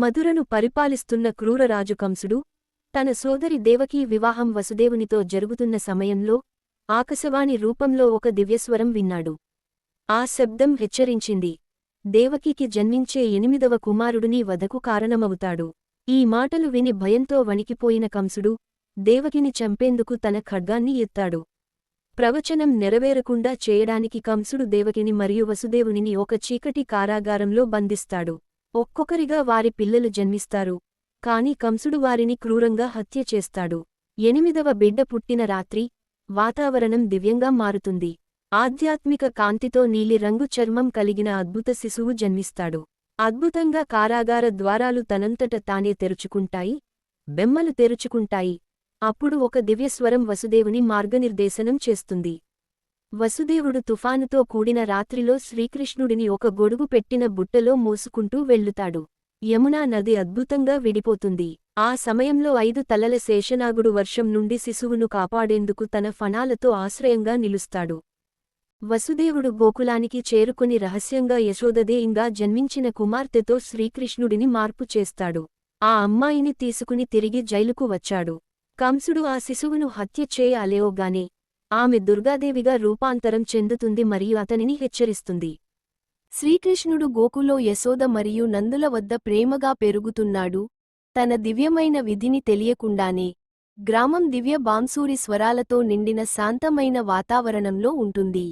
మధురను పరిపాలిస్తున్న క్రూరరాజు కంసుడు తన సోదరి దేవకీ వివాహం వసుదేవునితో జరుగుతున్న సమయంలో ఆకాశవాణి రూపంలో ఒక దివ్యస్వరం విన్నాడు. ఆ శబ్దం హెచ్చరించింది. దేవకికి జన్మించే ఎనిమిదవ కుమారుడుని వధకు కారణమవుతాడు. ఈ మాటలు విని భయంతో వణికిపోయిన కంసుడు దేవకిని చంపేందుకు తన ఖడ్గాన్ని ఎత్తాడు. ప్రవచనం నెరవేరకుండా చేయడానికి కంసుడు దేవకిని మరియు వసుదేవునిని ఒక చీకటి కారాగారంలో బంధిస్తాడు. ఒక్కొక్కరిగా వారి పిల్లలు జన్మిస్తారు. కాని కంసుడు వారిని క్రూరంగా హత్య చేస్తాడు. ఎనిమిదవ బిడ్డ పుట్టిన రాత్రి వాతావరణం దివ్యంగా మారుతుంది. ఆధ్యాత్మిక కాంతితో నీలి రంగు చర్మం కలిగిన అద్భుత శిశువు జన్మిస్తాడు. అద్భుతంగా కారాగార ద్వారాలు తనంతట తానే తెరుచుకుంటాయి బెమ్మలు తెరుచుకుంటాయి. అప్పుడు ఒక దివ్యస్వరం వసుదేవుని మార్గనిర్దేశనం చేస్తుంది. వసుదేవుడు తుఫానుతో కూడిన రాత్రిలో శ్రీకృష్ణుడిని ఒక గొడుగు పెట్టిన బుట్టలో మోసుకుంటూ వెళ్ళుతాడు. యమునా నది అద్భుతంగా విడిపోతుంది. ఆ సమయంలో ఐదు తలల శేషనాగుడు వర్షం నుండి శిశువును కాపాడేందుకు తన ఫణాలతో ఆశ్రయంగా నిలుస్తాడు. వసుదేవుడు గోకులానికి చేరుకుని రహస్యంగా యశోదదేయంగా జన్మించిన కుమార్తెతో శ్రీకృష్ణుడిని మార్పు చేస్తాడు. ఆ అమ్మాయిని తీసుకుని తిరిగి జైలుకు వచ్చాడు. కంసుడు ఆ శిశువును హత్య చేయాలేవోగానే ఆమె దుర్గాదేవిగా రూపాంతరం చెందుతుంది మరియు అతనిని హెచ్చరిస్తుంది. శ్రీకృష్ణుడు గోకులో యశోద మరియు నందుల వద్ద ప్రేమగా పెరుగుతున్నాడు. తన దివ్యమైన విధిని తెలియకుండానే గ్రామం దివ్య బాంసూరి స్వరాలతో నిండిన శాంతమైన వాతావరణంలో ఉంటుంది.